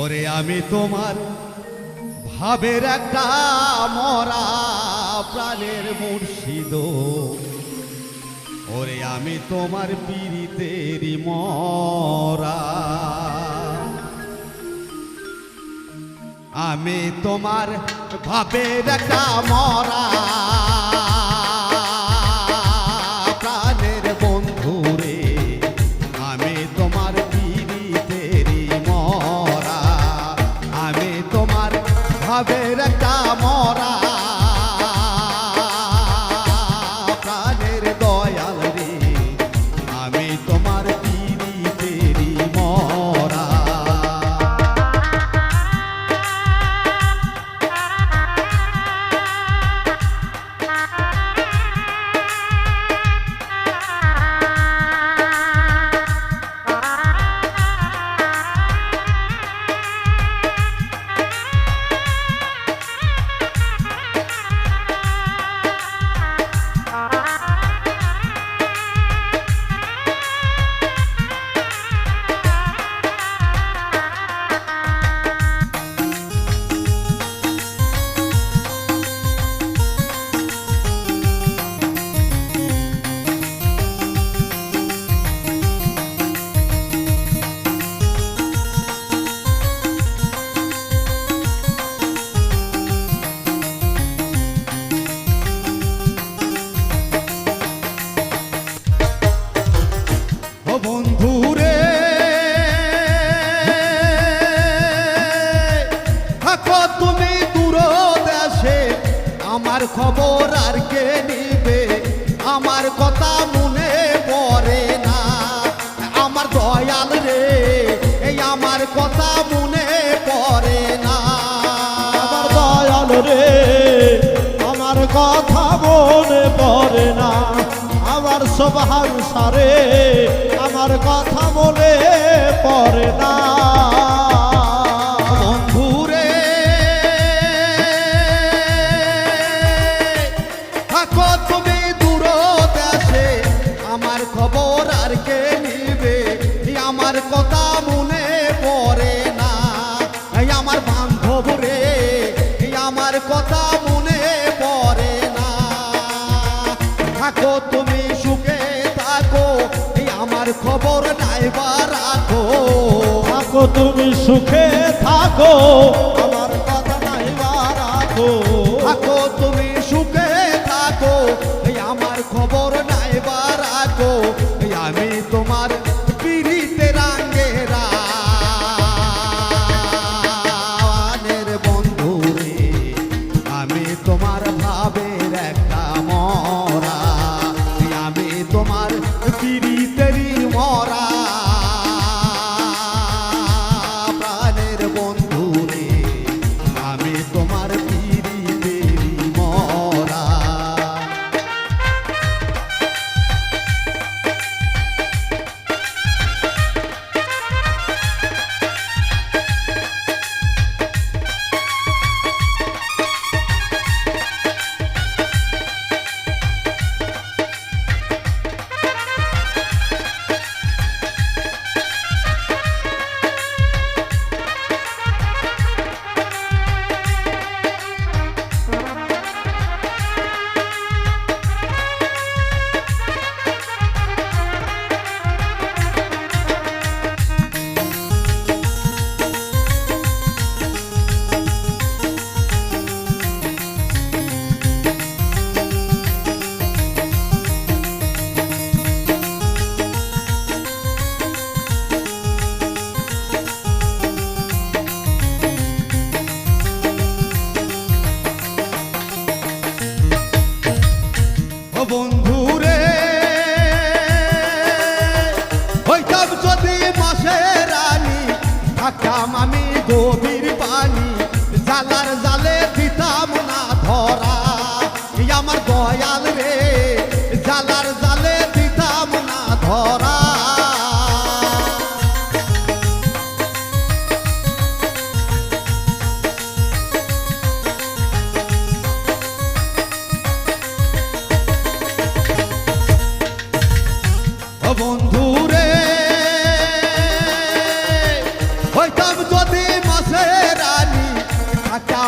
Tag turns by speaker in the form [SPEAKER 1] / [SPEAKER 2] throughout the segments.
[SPEAKER 1] ওরে আমি তোমার ভাবের একটা মরা প্রাণের মুর্শিদ। ওরে আমি তোমার পীড়িতেরই মরা। আমি তোমার ভাবের একটা মরা আমার খবর আর কে নিবে? আমার কথা মনে পড়ে না। আমার দয়াল রে, এই আমার কথা মনে পড়ে না।
[SPEAKER 2] আমার দয়াল রে, আমার কথা মনে পড়ে না। আমার স্বভাব সারে, আমার কথা মনে পড়ে না।
[SPEAKER 1] এই কথা মনে পড়ে না। আমার বান্ধব রে আমার কথা মনে পড়ে না। থাকো তুমি সুখে থাকো আমার খবর নাইবা রাখো।
[SPEAKER 2] থাকো তুমি সুখে থাকো। আমার কথা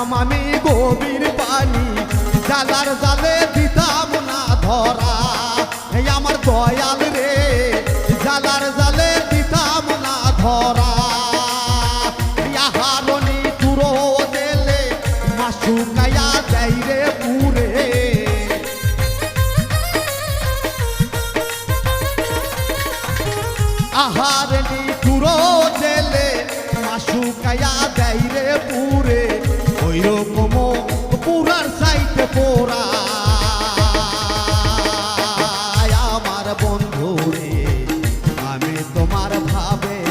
[SPEAKER 1] আমি গভীর পানি জালার জালে আমি তোমার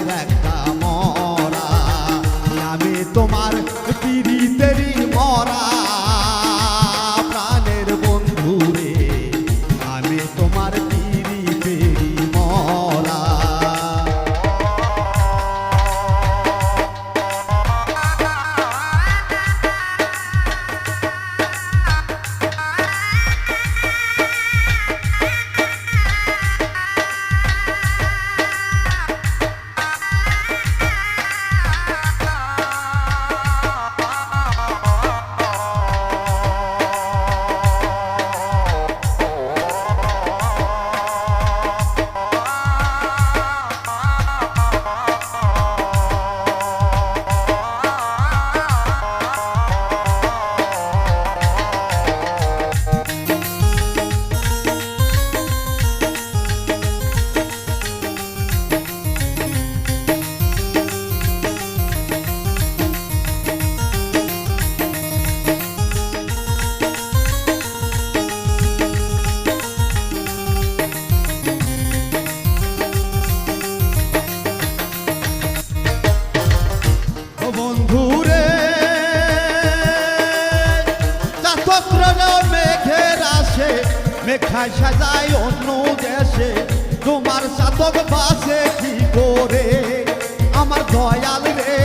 [SPEAKER 1] সাজায় অন্য দেশে তোমার চাতক বাসে কি করে? আমার দয়াল রে,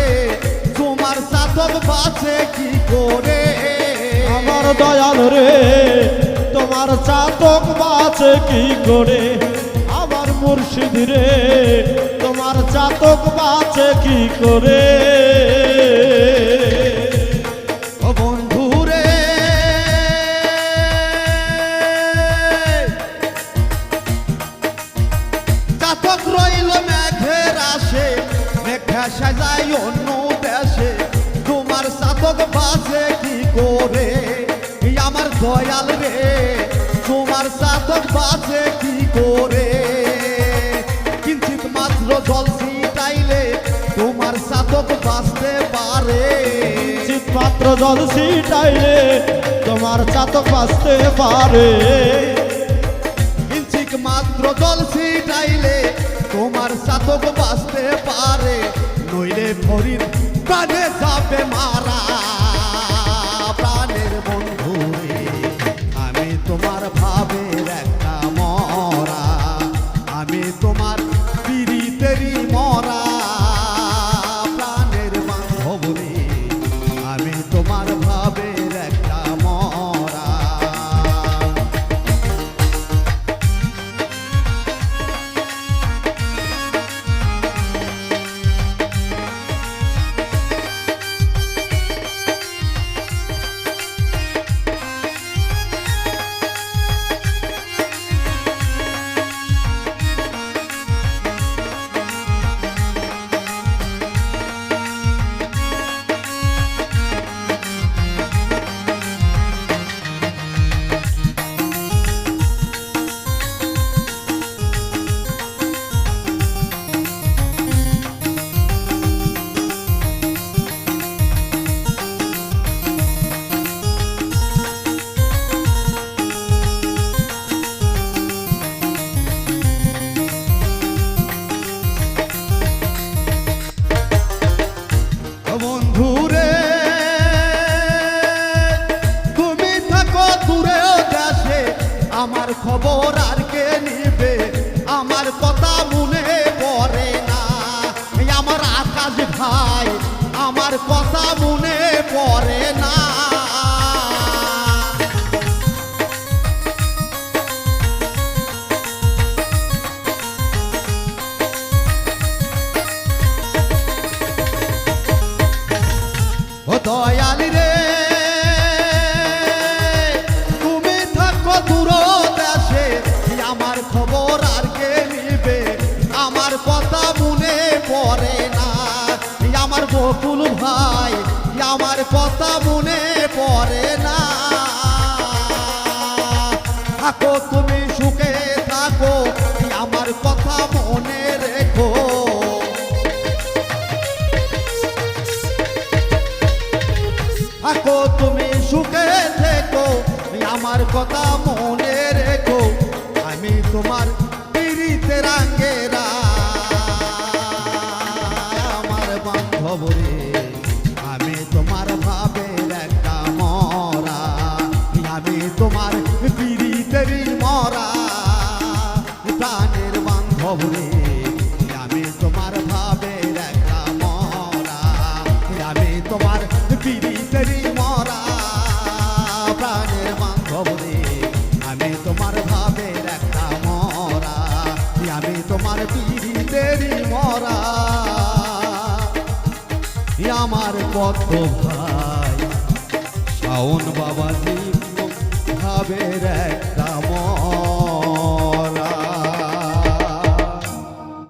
[SPEAKER 1] তোমার চাতক বাসে কি করে?
[SPEAKER 2] আমার দয়াল রে, তোমার চাতক বাঁচে কি করে? আমার মুর্শিদ রে, তোমার চাতক বাঁচে কি করে?
[SPEAKER 1] তোমার চাতক বাজে কি করে? কিঞ্চিত মাত্র জল ছিটাইলে তোমার চাতক বাঁচতে পারে।
[SPEAKER 2] চিত মাত্র জল ছিটাইলে তোমার চাতক বাঁচতে পারে।
[SPEAKER 1] ইঞ্চিক মাত্র জল ছিটাইলে তোমার চাতক বাঁচতে পারে। নইলে ফরির প্রাণে যাবে মারা। দয়াল রে। তুমি থাকো দূর দেশে আমার খবর আর কে নিবে? আমার কথা মনে পড়ে না। আমার বকুল ভাই আমার কথা মনে পড়ে না। থাকো তুমি সুখে থাকো আমার কথা রে আমি তোমার ভাবের একটা মরা, আমি তোমার পিড়িতেরই মরা। প্রাণের বান্ধব রে আমি তোমার ভাবের একটা মরা, আমি তোমার পিড়িতেরই মরা। প্রাণের বান্ধব রে আমি তোমার ভাবের একটা মরা, আমি তোমার পিড়িতেরই আমার কত ভাই। শাওন বাবা ভাবের এক